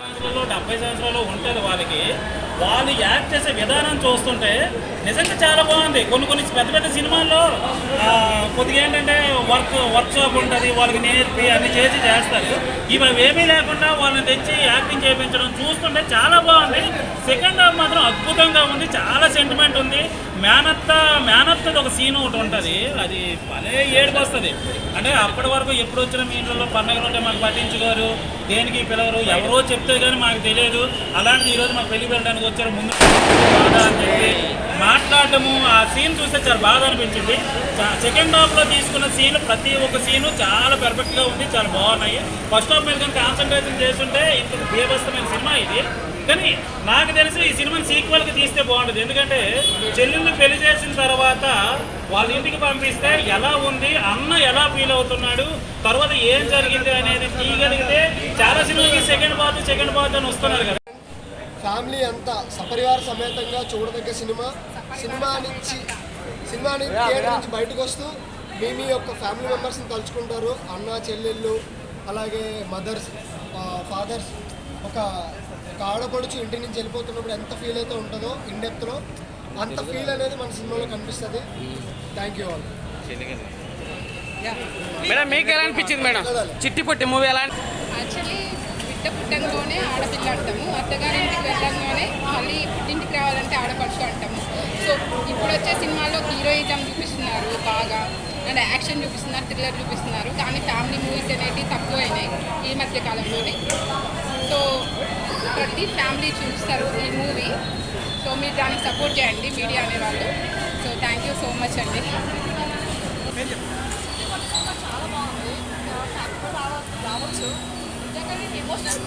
సంవత్సరాలు డెబ్బై సంవత్సరాలు ఉంటుంది వాళ్ళకి. వాళ్ళు యాక్ట్ చేసే విధానం చూస్తుంటే నిజంగా చాలా బాగుంది. కొన్ని కొన్ని పెద్ద పెద్ద సినిమాల్లో కొద్దిగా ఏంటంటే వర్క్ వర్క్ షాప్ ఉంటుంది వాళ్ళకి నేర్పి అన్ని చేసి చేస్తారు. ఇవి ఏమీ లేకుండా వాళ్ళని తెచ్చి యాక్టింగ్ చేయించడం చూస్తుంటే చాలా బాగుంది. సెకండ్ హాఫ్ మాత్రం అద్భుతంగా ఉంది. చాలా మేనత్త మేనత్తది ఒక సీన్ ఒకటి ఉంటుంది. అది భలే ఏడుపు వస్తుంది అంటే అప్పటి వరకు ఎప్పుడు వచ్చిన మీ ఇంట్లో పండుగలు ఉంటే మాకు పట్టించుకోరు. దేనికి పిలవరు? ఎవరో చెప్తే కానీ మాకు తెలియదు. అలాంటిది ఈరోజు మాకు పెళ్ళి పెళ్ళడానికి వచ్చారు. ముందు మాట్లాడటము ఆ సీన్ చూస్తే చాలా బాగా అనిపించింది. సెకండ్ హాఫ్లో తీసుకున్న సీన్ ప్రతి ఒక్క సీను చాలా పెర్ఫెక్ట్గా ఉంది. చాలా బాగున్నాయి. ఫస్ట్ హాఫ్ మీద కానీ కాన్సన్ట్రేషన్ చేస్తుంటే ఇంత బీభస్తమైన సినిమా ఇది. కానీ నాకు తెలిసి ఈ సినిమాని సీక్వెల్కి తీస్తే బాగుంటుంది. ఎందుకంటే చెల్లెళ్ళు పెళ్ళి చేసిన తర్వాత వాళ్ళ ఇంటికి పంపిస్తే ఎలా ఉంది అన్న ఎలా ఫీల్ అవుతున్నాడు తర్వాత ఏం జరిగింది అనేది తీయగలిగితే చాలా సినిమాకి సెకండ్ పార్ట్ సెకండ్ పార్ట్ అని వస్తున్నారు కదా. ఫ్యామిలీ అంతా సపరివార సమేతంగా చూడదగ్గ సినిమా. సినిమా నుంచి సినిమా నుంచి నుంచి బయటకు వస్తూ మీ మీ యొక్క ఫ్యామిలీ మెంబర్స్ని తలుచుకుంటారు. అన్న చెల్లెళ్ళు అలాగే మదర్స్ ఫాదర్స్ ఒక ఒక ఆడపడుచు ఇంటి నుంచి వెళ్ళిపోతున్నప్పుడు ఎంత ఫీల్ అయితే ఉంటుందో ఇన్ డెప్త్లో అంత ఫీల్ అనేది మన సినిమాలో కనిపిస్తుంది. థ్యాంక్ యూ ఆల్ మేడం మీకు ఎలా అనిపించింది మేడం? చిట్టి పొట్టి మూవీ ఎలా యాక్చువల్లీ బిడ్డ పుట్టంగానే ఆడపిల్ల అంటాము. అత్తగారి ఇంటికి వెళ్ళంగానే మళ్ళీ పుట్టింటికి రావాలంటే ఆడపడుచు అంటాము. సో ఇప్పుడు వచ్చే సినిమాలో హీరోయిజం చూపిస్తున్నారు బాగా. అండ్ యాక్షన్ చూపిస్తున్నారు థ్రిల్లర్ చూపిస్తున్నారు. కానీ ఫ్యామిలీ మూవీస్ అనేవి తక్కువ అయినాయి ఈ మధ్య కాలంలోనే. సో ప్రతి ఫ్యామిలీ చూస్తారు ఈ మూవీ. సో మీరు దానికి సపోర్ట్ చేయండి మీడియా అనేవాళ్ళు. So thank you so much అండి. చాలా బాగుంది రావచ్చు ఎమోషనల్